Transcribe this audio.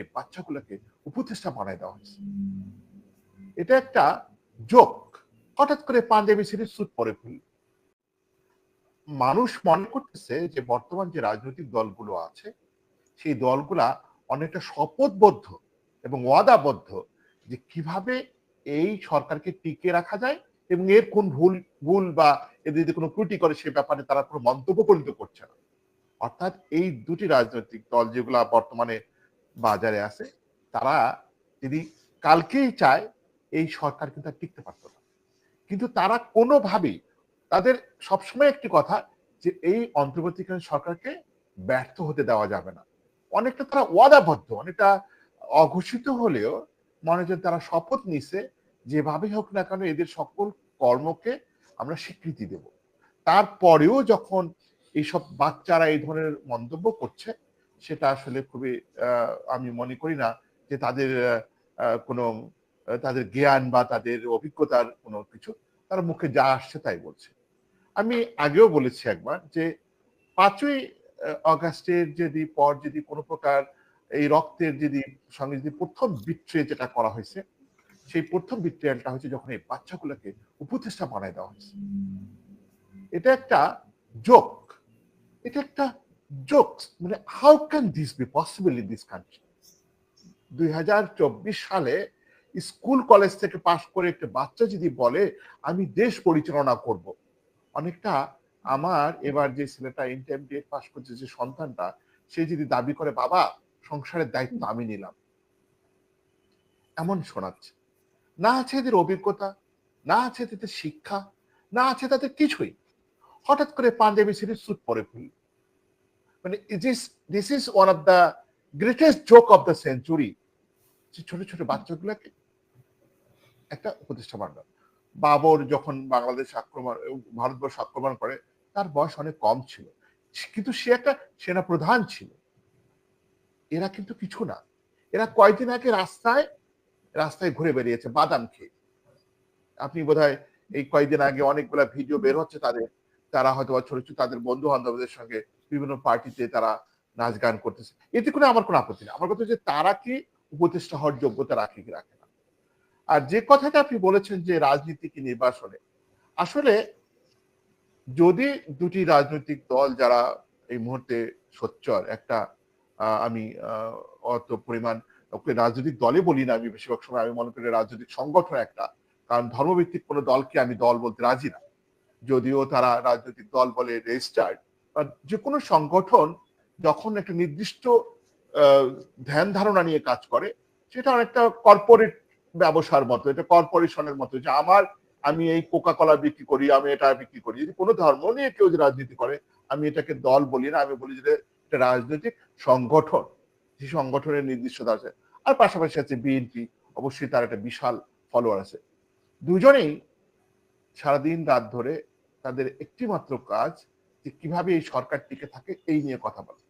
এই বাচ্চাগুলোকে উপদেষ্টা বানায় দেওয়া হয়েছে। এটা একটা জোক হঠাৎ করে পাঞ্জাবি ছেড়ে সুট পরে ফেলল। মানুষ মনে করতেছে যে, বর্তমান যে রাজনৈতিক দলগুলো আছে, সেই দলগুলা অনেকটা শপথবদ্ধ এবং ওয়াদাবদ্ধ যে কীভাবে এই সরকারকে টিকে রাখা যায় এবং এর কোন ভুল ভুল বা এদের যদি কোনো ত্রুটি করে, সে ব্যাপারে তারা কোনো মন্তব্য পর্যন্ত করছে না। অর্থাৎ এই দুটি রাজনৈতিক দল যেগুলা বর্তমানে বাজারে আছে, তারা যদি কালকেই চায়, এই সরকার কিন্তু আর টিকতে পারতো না। কিন্তু তারা কোনোভাবেই, তাদের সবসময় একটি কথা যে, এই অন্তর্বর্তীকালীন সরকারকে ব্যর্থ হতে দেওয়া যাবে না। অনেকটা তারা ওয়াদাবদ্ধ, অনেকটা অঘোষিত হলেও মনে হচ্ছে তারা শপথ নিছে যেভাবে হোক না কেন এদের সকল কর্মকে আমরা স্বীকৃতি দেব। তারপরেও যখন এইসব বাচ্চারা এই ধরনের মন্তব্য করছে সেটা আসলে খুবই আমি মনে করি না যে তাদের কোনো তাদের জ্ঞান বা তাদের অভিজ্ঞতার কোনো কিছু, তার মুখে যা আসছে তাই বলছে। আমি আগেও বলেছি একবার যে পাঁচই অগাস্টের যদি পর যদি কোনো প্রকার এই রক্তের যদি সঙ্গে যদি প্রথম বিট্রে যেটা করা হয়েছে, সেই প্রথম বিট্রিয়ালটা হচ্ছে যখন এই বাচ্চাগুলোকে উপদেষ্টা বানায় দেওয়া হয়েছে। এটা একটা জোক এটা একটা জোক মানে how can this be possible in this country দুই হাজার চব্বিশ সালে স্কুল, কলেজ থেকে পাশ করে একটা বাচ্চা যদি বলে, আমি দেশ পরিচালনা করব। অনেকটা আমার এবার যে ছেলেটা ইন্টারমিডিয়েট পাশ করছে, যে সন্তানটা, সে যদি দাবি করে, বাবা, সংসারের দায়িত্ব আমি নিলাম। এমন শোনাচ্ছে। না আছে এদের অভিজ্ঞতা, না আছে এদের শিক্ষা, না আছে তাদের কিছুই। হঠাৎ করে পাঞ্জাবি ছেড়ে সুট পরে ফেলল। মানে this this is one of the greatest joke of the century যে ছোট ছোট বাচ্চাগুলোকে একটা উপদেষ্টা বানানো। বাবর যখন বাংলাদেশ আক্রমণ, ভারতবর্ষ আক্রমণ করে, তার বয়স অনেক কম ছিল। কিন্তু সে একটা সেনা প্রধান ছিল। এরা কিন্তু কিছু না। এরা কয়েকদিন আগে রাস্তায় রাস্তায় ঘুরে বেরিয়েছে বাদাম খেয়ে। আপনি বোধহয় এই কয়েকদিন আগে অনেকগুলা ভিডিও বের হচ্ছে তাদের। তারা হয়তো ছোট ছোট তাদের বন্ধু বান্ধবদের সঙ্গে বিভিন্ন পার্টিতে তারা নাচ গান করতেছে। এতে কোনো আমার কোনো আপত্তি নেই। আমার কথা হচ্ছে তারা কি উপদেষ্টা হওয়ার যোগ্যতা রাখে কি রাখে না? আর যে কথাটা আপনি বলেছেন যে রাজনীতি কি নির্বাচনে আসলে যদি দুটি রাজনৈতিক দল যারা এই মুহূর্তে সোচ্চর একটা আমি অত পরিমাণ রাজনৈতিক দলে বলি না, আমি বেশিরভাগ সময় আমি মনে করি রাজনৈতিক সংগঠন একটা, কারণ ধর্মভিত্তিক কোনো দলকে আমি দল বলতে রাজি না। যদিও তারা রাজনৈতিক দল বলে রেজিস্টার্ড যে কোনো সংগঠন যখন একটা নির্দিষ্ট ধ্যান ধারণা নিয়ে কাজ করে, সেটা অনেকটা কর্পোরেট ব্যবসার মতো, এটা কর্পোরেশনের মতো যে আমার, আমি এই কোকা কলা বিক্রি করি, আমি এটা বিক্রি করি। যদি কোনো ধর্ম নিয়ে কেউ যে রাজনীতি করে, আমি এটাকে দল বলি না, আমি বলি যে এটা রাজনৈতিক সংগঠন, যে সংগঠনের নির্দিষ্টতা আছে। আর পাশাপাশি আছে বিএনপি অবশ্যই তার একটা বিশাল ফলোয়ার আছে। দুজনেই সারাদিন রাত ধরে তাদের একটি মাত্র কাজ যে কীভাবে এই সরকার টিকে থাকে এই নিয়ে কথা বলা।